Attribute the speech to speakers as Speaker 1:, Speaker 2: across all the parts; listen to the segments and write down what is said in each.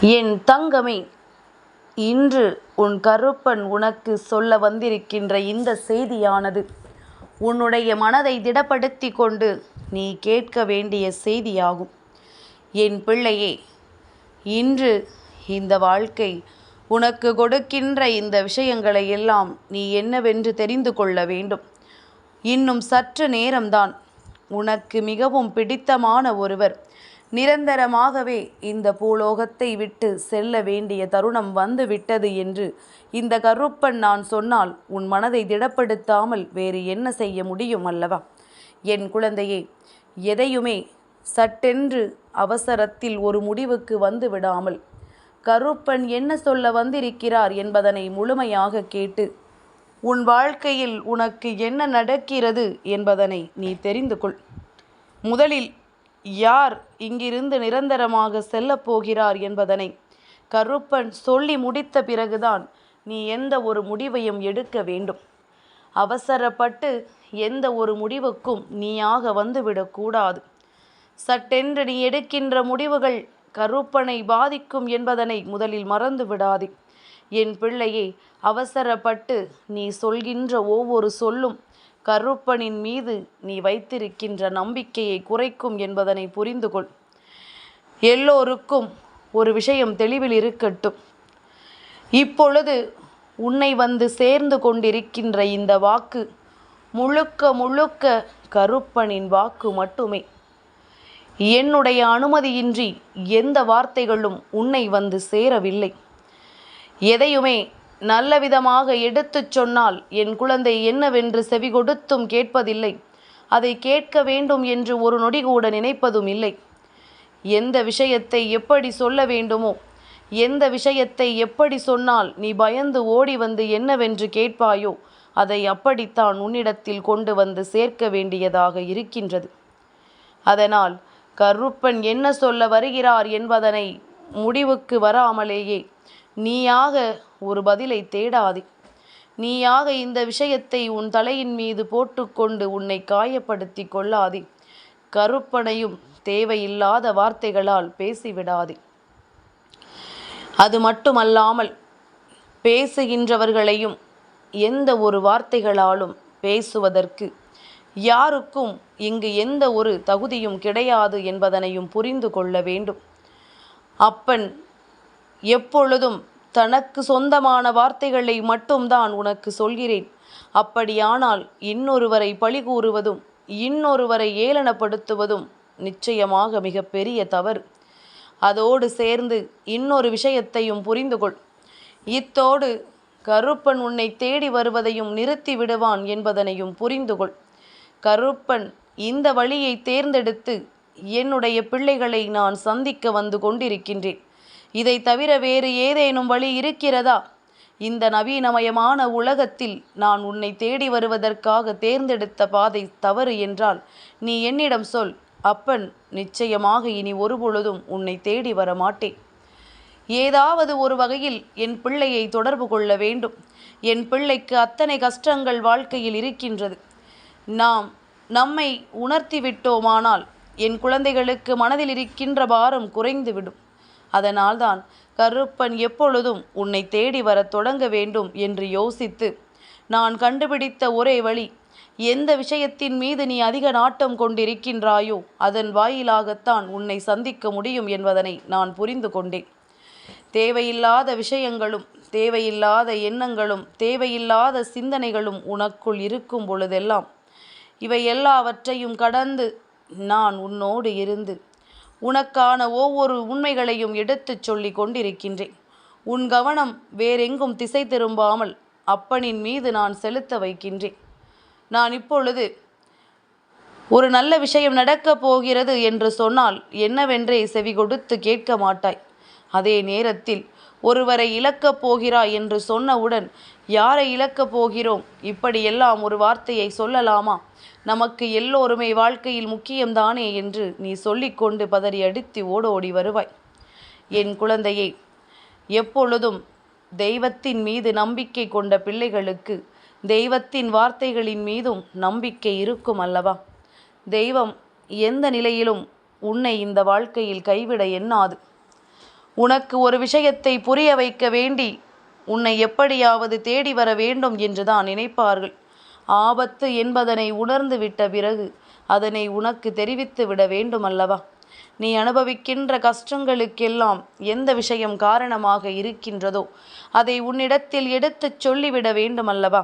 Speaker 1: என் தங்கமே இன்று உன் கருப்பன் உனக்கு சொல்ல வந்திருக்கின்ற இந்த செய்தியானது. உன்னுடைய மனதை திடப்படுத்தி கொண்டு நீ கேட்க வேண்டிய செய்தியாகும். என் பிள்ளையே இன்று இந்த வாழ்க்கை உனக்கு கொடுக்கின்ற இந்த விஷயங்களை எல்லாம் நீ என்னவென்று தெரிந்து கொள்ள வேண்டும். இன்னும் சற்று நேரம்தான். உனக்கு மிகவும் பிடித்தமான ஒருவர் நிரந்தரமாகவே இந்த பூலோகத்தை விட்டு செல்ல வேண்டிய தருணம் வந்து விட்டது என்று இந்த கருப்பன் நான் சொன்னால் உன் மனதை திடப்படுத்தாமல் வேறு என்ன செய்ய முடியும் அல்லவா? என் குழந்தையே எதையுமே சட்டென்று அவசரத்தில் ஒரு முடிவுக்கு வந்து விடாமல் கருப்பன் என்ன சொல்ல வந்திருக்கிறார் என்பதனை முழுமையாக கேட்டு உன் வாழ்க்கையில் உனக்கு என்ன நடக்கிறது என்பதனை நீ தெரிந்து கொள். முதலில் யார் இங்கிருந்து நிரந்தரமாக செல்லப் போகிறார் என்பதனை கருப்பன் சொல்லி முடித்த பிறகுதான் நீ எந்த ஒரு முடிவையும் எடுக்க வேண்டும். அவசரப்பட்டு எந்த ஒரு முடிவுக்கும் நீயாக வந்துவிடக்கூடாது சட்டென்று நீ எடுக்கின்ற முடிவுகள் கருப்பனை பாதிக்கும் என்பதனை முதலில் மறந்து விடாதே. என் பிள்ளையை அவசரப்பட்டு நீ சொல்கின்ற ஒவ்வொரு சொல்லும் கருப்பனின் மீது நீ வைத்திருக்கின்ற நம்பிக்கையை குறைக்கும் என்பதனை புரிந்து கொள் எல்லோருக்கும் ஒரு விஷயம் தெளிவில் இருக்கட்டும். இப்பொழுது உன்னை வந்து சேர்ந்து கொண்டிருக்கின்ற இந்த வாக்கு முழுக்க முழுக்க கருப்பனின் வாக்கு மட்டுமே. என்னுடைய அனுமதியின்றி எந்த வார்த்தைகளும் உன்னை வந்து சேரவில்லை. எதையுமே நல்ல விதமாக எடுத்துச் சொன்னால் என் குழந்தை என்னவென்று செவி கொடுத்தும் கேட்பதில்லை. அதை கேட்க வேண்டும் என்று ஒரு நொடி கூட நினைப்பதும் இல்லை. எந்த விஷயத்தை எப்படி சொல்ல வேண்டுமோ எந்த விஷயத்தை எப்படி சொன்னால் நீ பயந்து ஓடி வந்து என்னவென்று கேட்பாயோ அதை அப்படித்தான் உன்னிடத்தில் கொண்டு வந்து சேர்க்க வேண்டியதாக இருக்கின்றது. அதனால் கருப்பன் என்ன சொல்ல வருகிறார் என்பதனை முடிவுக்கு வராமலேயே நீயாக ஒரு பதிலை தேடாதே. நீயாக இந்த விஷயத்தை உன் தலையின் மீது போட்டுக்கொண்டு உன்னை காயப்படுத்தி கொள்ளாதே. கருப்பனையும் தேவையில்லாத வார்த்தைகளால் பேசிவிடாதே. அது மட்டுமல்லாமல் பேசுகின்றவர்களையும் எந்த ஒரு வார்த்தைகளாலும் பேசுவதற்கு யாருக்கும் இங்கு எந்த ஒரு தகுதியும் கிடையாது என்பதனையும் புரிந்து கொள்ள வேண்டும். அப்பன் எப்பொழுதும் தனக்கு சொந்தமான வார்த்தைகளை மட்டும்தான் உனக்கு சொல்கிறேன். அப்படியானால் இன்னொருவரை பழி கூறுவதும் இன்னொருவரை ஏளனப்படுத்துவதும் நிச்சயமாக மிகப்பெரிய தவறு. அதோடு சேர்ந்து இன்னொரு விஷயத்தையும் புரிந்து கொள் இத்தோடு கருப்பன் உன்னை தேடி வருவதையும் நிறுத்தி விடுவான் என்பதனையும் புரிந்து கொள் கருப்பன் இந்த வழியை தேர்ந்தெடுத்து என்னுடைய பிள்ளைகளை நான் சந்திக்க வந்து கொண்டிருக்கின்றேன். இதை தவிர வேறு ஏதேனும் வழி இருக்கிறதா? இந்த நவீனமயமான உலகத்தில் நான் உன்னை தேடி வருவதற்காக தேர்ந்தெடுத்த பாதை தவறு என்றால் நீ என்னிடம் சொல். அப்பன் நிச்சயமாக இனி ஒருபொழுதும் உன்னை தேடி வர மாட்டேன் ஏதாவது ஒரு வகையில் என் பிள்ளையை தொடர்பு கொள்ள வேண்டும். என் பிள்ளைக்கு அத்தனை கஷ்டங்கள் வாழ்க்கையில் இருக்கின்றது. நாம் நம்மை உணர்த்தி விட்டோமானால் என் குழந்தைகளுக்கு மனதில் இருக்கின்ற பாரம் குறைந்துவிடும். அதனால்தான் கருப்பன் எப்பொழுதும் உன்னை தேடி வரத் தொடங்க வேண்டும் என்று யோசித்து நான் கண்டுபிடித்த ஒரே வழி எந்த விஷயத்தின் மீது நீ அதிக நாட்டம் கொண்டிருக்கின்றாயோ அதன் வாயிலாகத்தான் உன்னை சந்திக்க முடியும் என்பதனை நான் புரிந்து கொண்டேன். தேவையில்லாத விஷயங்களும் தேவையில்லாத எண்ணங்களும் தேவையில்லாத சிந்தனைகளும் உனக்குள் இருக்கும் பொழுதெல்லாம் இவை எல்லாவற்றையும் கடந்து நான் உன்னோடு இருந்து உனக்கான ஒவ்வொரு உண்மைகளையும் எடுத்துச் சொல்லி கொண்டிருக்கின்றேன். உன் கவனம் வேறெங்கும் திசை திரும்பாமல் அப்பனின் மீது நான் செலுத்த வைக்கின்றேன். நான் இப்பொழுது ஒரு நல்ல விஷயம் நடக்கப் போகிறது என்று சொன்னால் என்னவென்றே செவி கொடுத்து கேட்க மாட்டாய். அதே நேரத்தில் ஒருவரை இழக்கப் போகிறாய் என்று சொன்னவுடன் யாரை இழக்கப் போகிறோம்? இப்படியெல்லாம் ஒரு வார்த்தையை சொல்லலாமா? நமக்கு எல்லோருமே வாழ்க்கையில் முக்கியம்தானே என்று நீ சொல்லிக்கொண்டு பதறி அடித்து ஓடோடி வருவாய். என் குழந்தையே எப்பொழுதும் தெய்வத்தின் மீது நம்பிக்கை கொண்ட பிள்ளைகளுக்கு தெய்வத்தின் வார்த்தைகளின் மீதும் நம்பிக்கை இருக்கும் அல்லவா? தெய்வம் எந்த நிலையிலும் உன்னை இந்த வாழ்க்கையில் கைவிட எண்ணாது. உனக்கு ஒரு விஷயத்தை புரிய வைக்க வேண்டி உன்னை எப்படியாவது தேடி வர வேண்டும் என்றுதான் நினைப்பார்கள். ஆபத்து என்பதனை உணர்ந்து விட்ட பிறகு அதனை உனக்கு தெரிவித்து விட வேண்டும் அல்லவா நீ அனுபவிக்கின்ற கஷ்டங்களுக்கெல்லாம் எந்த விஷயம் காரணமாக இருக்கின்றதோ அதை உன்னிடத்தில் எடுத்துச் சொல்லிவிட வேண்டும் அல்லவா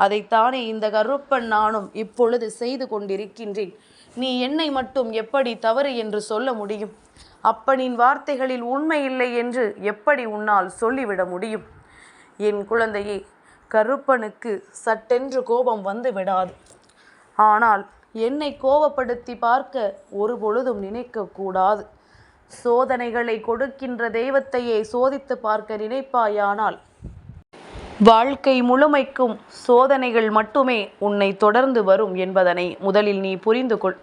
Speaker 1: அதைத்தானே இந்த கருப்பன் நானும் இப்பொழுது செய்து கொண்டிருக்கின்றேன். நீ என்னை மட்டும் எப்படி தவறு என்று சொல்ல முடியும்? அப்பனின் வார்த்தைகளில் உண்மை இல்லை என்று எப்படி உன்னால் சொல்லிவிட முடியும்? என் குழந்தையே கருப்பனுக்கு சட்டென்று கோபம் வந்து விடாது. ஆனால் என்னை கோபப்படுத்தி பார்க்க ஒரு பொழுதும் நினைக்கக்கூடாது சோதனைகளை கொடுக்கின்ற தெய்வத்தையே சோதித்து பார்க்க நினைப்பாயானால் வாழ்க்கை முழுமைக்கும் சோதனைகள் மட்டுமே உன்னை தொடர்ந்து வரும் என்பதனை முதலில் நீ புரிந்து கொள்.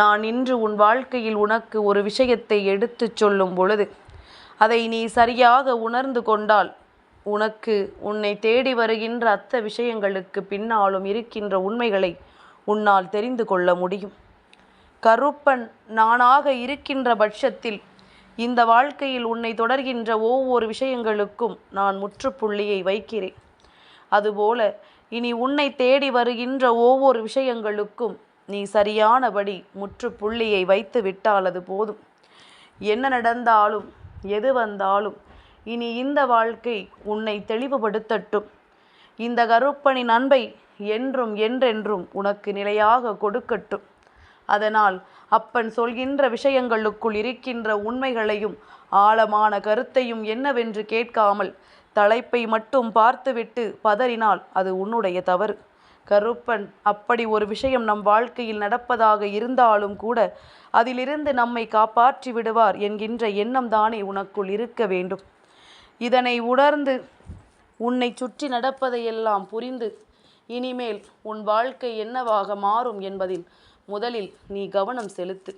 Speaker 1: நான் இன்று உன் வாழ்க்கையில் உனக்கு ஒரு விஷயத்தை எடுத்துச் சொல்லும் பொழுது அதை நீ சரியாக உணர்ந்து கொண்டால் உனக்கு உன்னை தேடி வருகின்ற அத்த விஷயங்களுக்கு பின்னாலும் இருக்கின்ற உண்மைகளை உன்னால் தெரிந்து கொள்ள முடியும். கருப்பன் நானாக இருக்கின்ற பட்சத்தில் இந்த வாழ்க்கையில் உன்னை தொடர்கின்ற ஒவ்வொரு விஷயங்களுக்கும் நான் முற்றுப்புள்ளியை வைக்கிறேன். அதுபோல இனி உன்னை தேடி வருகின்ற ஒவ்வொரு விஷயங்களுக்கும் நீ சரியானபடி முற்றுப்புள்ளியை வைத்து விட்டால் அது போதும். என்ன நடந்தாலும் எது வந்தாலும் இனி இந்த வாழ்க்கை உன்னை தெளிவுபடுத்தட்டும். இந்த கருப்பனின் அன்பை என்றும் என்றென்றும் உனக்கு நிலையாக கொடுக்கட்டும். அதனால் அப்பன் சொல்கின்ற விஷயங்களுக்குள் இருக்கின்ற உண்மைகளையும் ஆழமான கருத்தையும் என்னவென்று கேட்காமல் தலைப்பை மட்டும் பார்த்துவிட்டு பதறினால் அது உன்னுடைய தவறு. கருப்பன் அப்படி ஒரு விஷயம் நம் வாழ்க்கையில் நடப்பதாக இருந்தாலும் கூட அதிலிருந்து நம்மை காப்பாற்றி விடுவார் என்கின்ற எண்ணம் தானே உனக்குள் இருக்க வேண்டும். இதனை உணர்ந்து உன்னை சுற்றி நடப்பதையெல்லாம் புரிந்து இனிமேல் உன் வாழ்க்கை என்னவாக மாறும் என்பதில் முதலில் நீ கவனம் செலுத்து.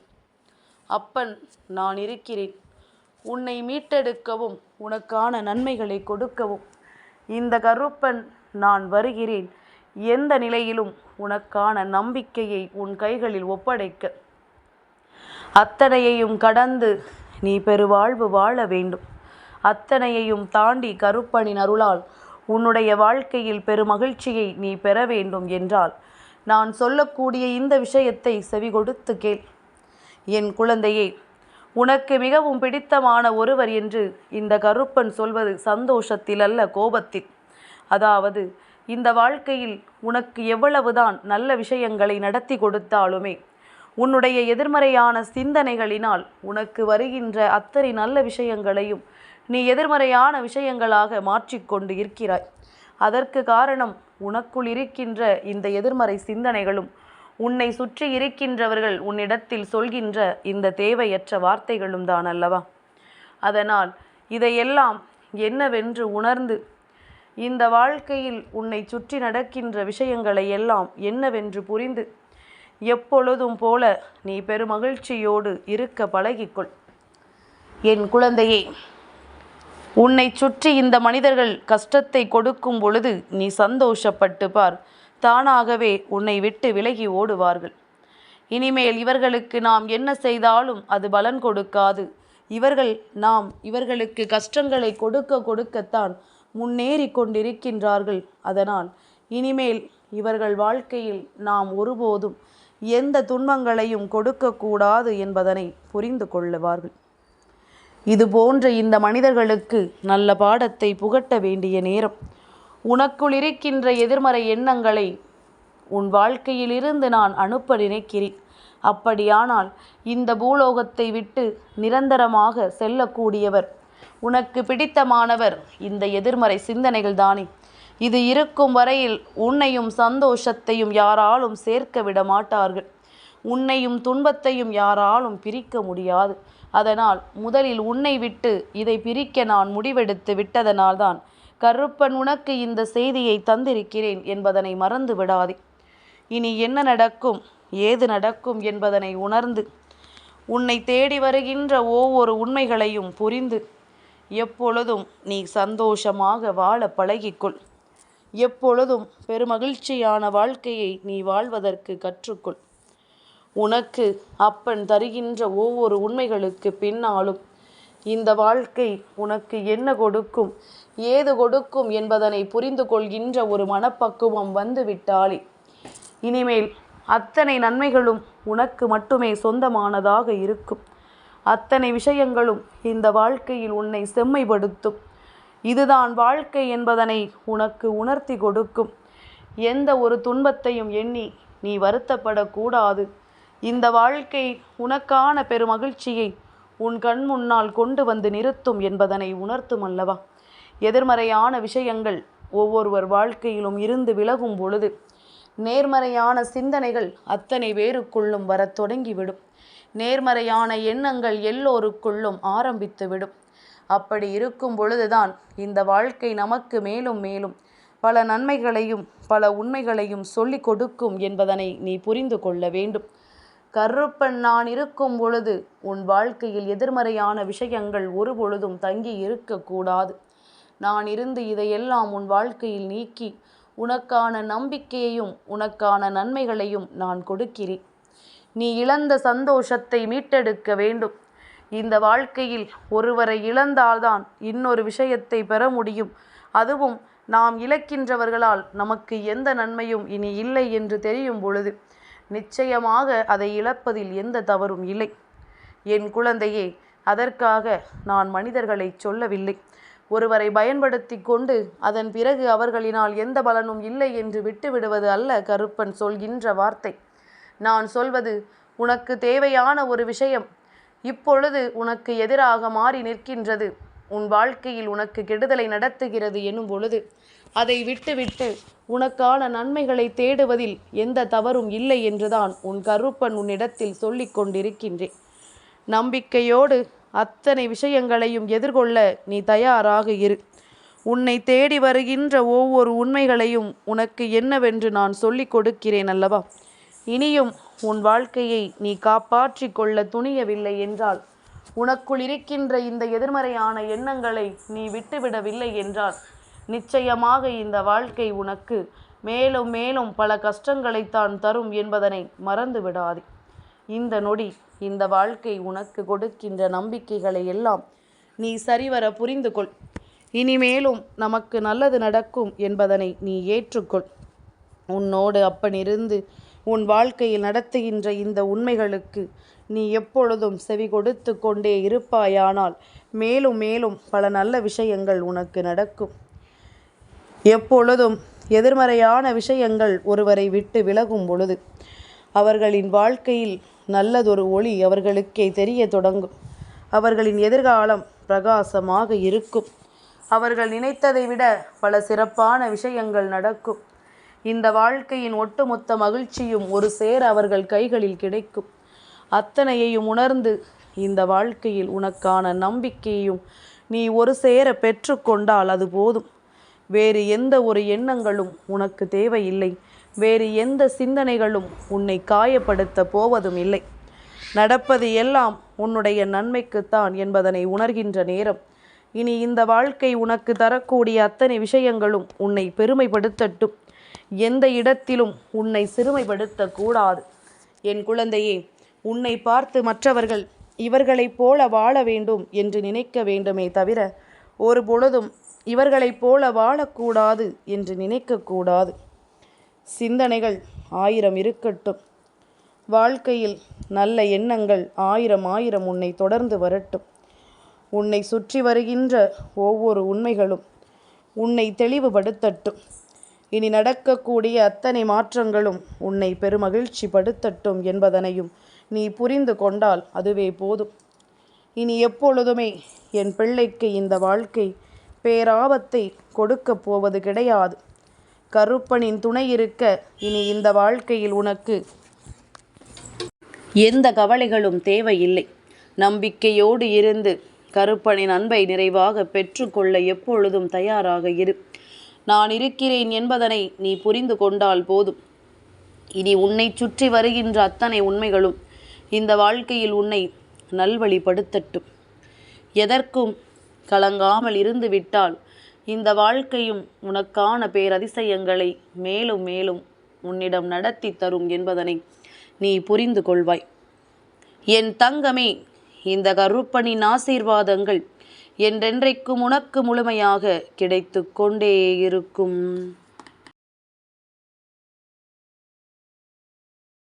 Speaker 1: அப்பன் நான் இருக்கிறேன். உன்னை மீட்டெடுக்கவும் உனக்கான நன்மைகளை கொடுக்கவும். இந்த கருப்பன் நான் வருகிறேன். எந்த நிலையிலும் உனக்கான நம்பிக்கையை உன் கைகளில் ஒப்படைக்க. அத்தனையையும் கடந்து நீ பெருவாழ்வு வாழ வேண்டும். அத்தனையையும் தாண்டி கருப்பனின் அருளால் உன்னுடைய வாழ்க்கையில் பெருமகிழ்ச்சியை நீ பெற வேண்டும் என்றால் நான் சொல்லக்கூடிய இந்த விஷயத்தை செவி கொடுத்து கேள். என் குழந்தையே உனக்கு மிகவும் பிடித்தமான ஒருவர் என்று இந்த கருப்பன் சொல்வது சந்தோஷத்தில் அல்ல கோபத்தில். அதாவது இந்த வாழ்க்கையில் உனக்கு எவ்வளவுதான் நல்ல விஷயங்களை நடத்தி கொடுத்தாலுமே உன்னுடைய எதிர்மறையான சிந்தனைகளினால் உனக்கு வருகின்ற அத்தனை நல்ல விஷயங்களையும் நீ எதிர்மறையான விஷயங்களாக மாற்றிக்கொண்டு இருக்கிறாய். அதற்கு காரணம் உனக்குள் இருக்கின்ற இந்த எதிர்மறை சிந்தனைகளும் உன்னை சுற்றி இருக்கின்றவர்கள் உன்னிடத்தில் சொல்கின்ற இந்த தேவையற்ற வார்த்தைகளும் தான் அல்லவா? அதனால் இதையெல்லாம் என்னவென்று உணர்ந்து இந்த வாழ்க்கையில் உன்னை சுற்றி நடக்கின்ற விஷயங்களை எல்லாம் என்னவென்று புரிந்து எப்பொழுதும் போல நீ பெருமகிழ்ச்சியோடு இருக்க பழகிக்கொள். என் குழந்தையே உன்னை சுற்றி இந்த மனிதர்கள் கஷ்டத்தை கொடுக்கும் பொழுது நீ சந்தோஷப்பட்டு பார். தானாகவே உன்னை விட்டு விலகி ஓடுவார்கள். இனிமேல் இவர்களுக்கு நாம் என்ன செய்தாலும் அது பலன் கொடுக்காது. இவர்கள் நாம் இவர்களுக்கு கஷ்டங்களை கொடுக்க கொடுக்கத்தான் முன்னேறி கொண்டிருக்கின்றார்கள். அதனால் இனிமேல் இவர்கள் வாழ்க்கையில் நாம் ஒருபோதும் எந்த துன்பங்களையும் கொடுக்கக்கூடாது என்பதனை புரிந்து கொள்ளுவார்கள். இது போன்ற இந்த மனிதர்களுக்கு நல்ல பாடத்தை புகட்ட வேண்டிய நேரம். உனக்குள் இருக்கின்ற எதிர்மறை எண்ணங்களை உன் வாழ்க்கையிலிருந்து நான் அனுப்ப நினைக்கிறேன். அப்படியானால் இந்த பூலோகத்தை விட்டு நிரந்தரமாக செல்லக்கூடியவர் உனக்கு பிடித்தமானவர் இந்த எதிர்மறை சிந்தனைகள் தானே. இது இருக்கும் வரையில் உன்னையும் சந்தோஷத்தையும் யாராலும் சேர்க்க விட மாட்டார்கள் உன்னையும் துன்பத்தையும் யாராலும் பிரிக்க முடியாது. அதனால் முதலில் உன்னை விட்டு இதை பிரிக்க நான் முடிவெடுத்து விட்டதனால்தான் கருப்பன் உனக்கு இந்த செய்தியை தந்திருக்கிறேன் என்பதனை மறந்து விடாதே. இனி என்ன நடக்கும் ஏது நடக்கும் என்பதனை உணர்ந்து உன்னை தேடி வருகின்ற ஒவ்வொரு உண்மைகளையும் புரிந்து எப்பொழுதும் நீ சந்தோஷமாக வாழ பழகிக்கொள். எப்பொழுதும் பெருமகிழ்ச்சியான வாழ்க்கையை நீ வாழ்வதற்கு கற்றுக்கொள். உனக்கு அப்பன் தருகின்ற ஒவ்வொரு உண்மைகளுக்கு பின்னாலும் இந்த வாழ்க்கை உனக்கு என்ன கொடுக்கும்? ஏது கொடுக்கும் என்பதனை புரிந்து கொள்கின்ற ஒரு மனப்பக்குவம் வந்து விட்டாலே இனிமேல் அத்தனை நன்மைகளும் உனக்கு மட்டுமே சொந்தமானதாக இருக்கும். அத்தனை விஷயங்களும் இந்த வாழ்க்கையில் உன்னை செம்மைப்படுத்தும். இதுதான் வாழ்க்கை என்பதனை உனக்கு உணர்த்தி கொடுக்கும். எந்த ஒரு துன்பத்தையும் எண்ணி நீ வருத்தப்படக்கூடாது. இந்த வாழ்க்கை உனக்கான பெருமகிழ்ச்சியை உன் கண் முன்னால் கொண்டு வந்து நிறுத்தும் என்பதனை உணர்த்தும் அல்லவா? எதிர்மறையான விஷயங்கள் ஒவ்வொருவர் வாழ்க்கையிலும் இருந்து விலகும் பொழுது நேர்மறையான சிந்தனைகள் அத்தனை பேருக்குள்ளும் வரத் தொடங்கிவிடும். நேர்மறையான எண்ணங்கள் எல்லோருக்குள்ளும் ஆரம்பித்துவிடும் அப்படி இருக்கும் பொழுதுதான் இந்த வாழ்க்கை நமக்கு மேலும் மேலும் பல நன்மைகளையும் பல உண்மைகளையும் சொல்லிக் கொடுக்கும் என்பதனை நீ புரிந்து கொள்ள வேண்டும். கருப்பன் நான் இருக்கும் பொழுது உன் வாழ்க்கையில் எதிர்மறையான விஷயங்கள் ஒரு பொழுதும் தங்கி இருக்கக்கூடாது. நான் இருந்து இதையெல்லாம் உன் வாழ்க்கையில் நீக்கி உனக்கான நம்பிக்கையையும் உனக்கான நன்மைகளையும் நான் கொடுக்கிறேன். நீ இழந்த சந்தோஷத்தை மீட்டெடுக்க வேண்டும். இந்த வாழ்க்கையில் ஒருவரை இழந்தால்தான் இன்னொரு விஷயத்தை பெற முடியும். அதுவும் நாம் இழக்கின்றவர்களால் நமக்கு எந்த நன்மையும் இனி இல்லை என்று தெரியும் பொழுது நிச்சயமாக அதை இழப்பதில் எந்த தவறும் இல்லை. என் குழந்தையே அதற்காக நான் மனிதர்களை சொல்லவில்லை. ஒருவரை பயன்படுத்தி கொண்டு அதன் பிறகு அவர்களினால் எந்த பலனும் இல்லை என்று விட்டுவிடுவது அல்ல கருப்பன் சொல்கின்ற வார்த்தை. நான் சொல்வது உனக்கு தேவையான ஒரு விஷயம். இப்பொழுது உனக்கு எதிராக மாறி நிற்கின்றது. உன் வாழ்க்கையில் உனக்கு கெடுதலை நடத்துகிறது எனும் பொழுது அதை விட்டுவிட்டு உனக்கான நன்மைகளை தேடுவதில் எந்த தவறும் இல்லை என்றுதான் உன் கருப்பன் உன்னிடத்தில் சொல்லிக் கொண்டிருக்கின்றேன். நம்பிக்கையோடு அத்தனை விஷயங்களையும் எதிர்கொள்ள நீ தயாராக இரு. உன்னை தேடி வருகின்ற ஒவ்வொரு உண்மைகளையும் உனக்கு என்னவென்று நான் சொல்லிக் கொடுக்கிறேன் அல்லவா? இனியும் உன் வாழ்க்கையை நீ காப்பாற்றி கொள்ள துணியவில்லை என்றால் உனக்குள் இருக்கின்ற இந்த எதிர்மறையான எண்ணங்களை நீ விட்டுவிடவில்லை என்றால் நிச்சயமாக இந்த வாழ்க்கை உனக்கு மேலும் மேலும் பல கஷ்டங்களைத்தான் தரும் என்பதனை மறந்து விடாதே இந்த நொடி இந்த வாழ்க்கை உனக்கு கொடுக்கின்ற நம்பிக்கைகளை எல்லாம் நீ சரிவர புரிந்து கொள் இனிமேலும் நமக்கு நல்லது நடக்கும் என்பதனை நீ ஏற்றுக்கொள். உன்னோடு அப்பனிருந்து உன் வாழ்க்கையில் நடத்துகின்ற இந்த உண்மைகளுக்கு நீ எப்பொழுதும் செவி கொடுத்து கொண்டே இருப்பாயானால் மேலும் மேலும் பல நல்ல விஷயங்கள் உனக்கு நடக்கும். எப்பொழுதும் எதிர்மறையான விஷயங்கள் ஒருவரை விட்டு விலகும் பொழுது அவர்களின் வாழ்க்கையில் நல்லதொரு ஒளி அவர்களுக்கே தெரிய தொடங்கும். அவர்களின் எதிர்காலம் பிரகாசமாக இருக்கும். அவர்கள் நினைத்ததை விட பல சிறப்பான விஷயங்கள் நடக்கும். இந்த வாழ்க்கையின் ஒட்டுமொத்த மகிழ்ச்சியும் ஒரு சேர அவர்கள் கைகளில் கிடைக்கும். அத்தனையையும் உணர்ந்து இந்த வாழ்க்கையில் உனக்கான நம்பிக்கையும் நீ ஒரு சேர பெற்றுக்கொண்டால் அது போதும். வேறு எந்த ஒரு எண்ணங்களும் உனக்கு தேவையில்லை. வேறு எந்த சிந்தனைகளும் உன்னை காயப்படுத்த போவதும் இல்லை. நடப்பது எல்லாம் உன்னுடைய நன்மைக்குத்தான் என்பதனை உணர்கின்ற நேரம். இனி இந்த வாழ்க்கை உனக்கு தரக்கூடிய அத்தனை விஷயங்களும் உன்னை பெருமைப்படுத்தட்டும். எந்த இடத்திலும் உன்னை சிறுமைப்படுத்தக்கூடாது என் குழந்தையே உன்னை பார்த்து மற்றவர்கள் இவர்களைப் போல வாழ வேண்டும் என்று நினைக்க வேண்டுமே தவிர ஒரு பொழுதும் இவர்களைப் போல வாழக்கூடாது என்று நினைக்கக்கூடாது. சிந்தனைகள் ஆயிரம் இருக்கட்டும். வாழ்க்கையில் நல்ல எண்ணங்கள் ஆயிரம் ஆயிரம் உன்னை தொடர்ந்து வரட்டும். உன்னை சுற்றி வருகின்ற ஒவ்வொரு உண்மைகளும் உன்னை தெளிவுபடுத்தட்டும். இனி நடக்கக்கூடிய அத்தனை மாற்றங்களும் உன்னை பெருமகிழ்ச்சி படுத்தட்டும் என்பதனையும் நீ புரிந்து கொண்டால் அதுவே போதும். இனி எப்பொழுதுமே என் பிள்ளைக்கு இந்த வாழ்க்கை பேராபத்தை கொடுக்கப் போவது கிடையாது. கருப்பனின் துணை இருக்க இனி இந்த வாழ்க்கையில் உனக்கு எந்த கவலைகளும் தேவையில்லை. நம்பிக்கையோடு இருந்து கருப்பனின் அன்பை நிறைவாக பெற்றுக்கொள்ள எப்பொழுதும் தயாராக இரு. நான் இருக்கிறேன் என்பதனை நீ புரிந்து கொண்டால் போதும். இனி உன்னை சுற்றி வருகின்ற அத்தனை உண்மைகளும் இந்த வாழ்க்கையில் உன்னை நல்வழிப்படுத்தட்டும். எதற்கும் கலங்காமல் இருந்து விட்டால் இந்த வாழ்க்கையும் உனக்கான பேரதிசயங்களை மேலும் மேலும் உன்னிடம் நடத்தி தரும் என்பதனை நீ புரிந்து கொள்வாய். என் தங்கமே இந்த கருப்பனின் ஆசீர்வாதங்கள் என்றென்றைக்கும் உனக்கு முழுமையாக கிடைத்து கொண்டே இருக்கும்.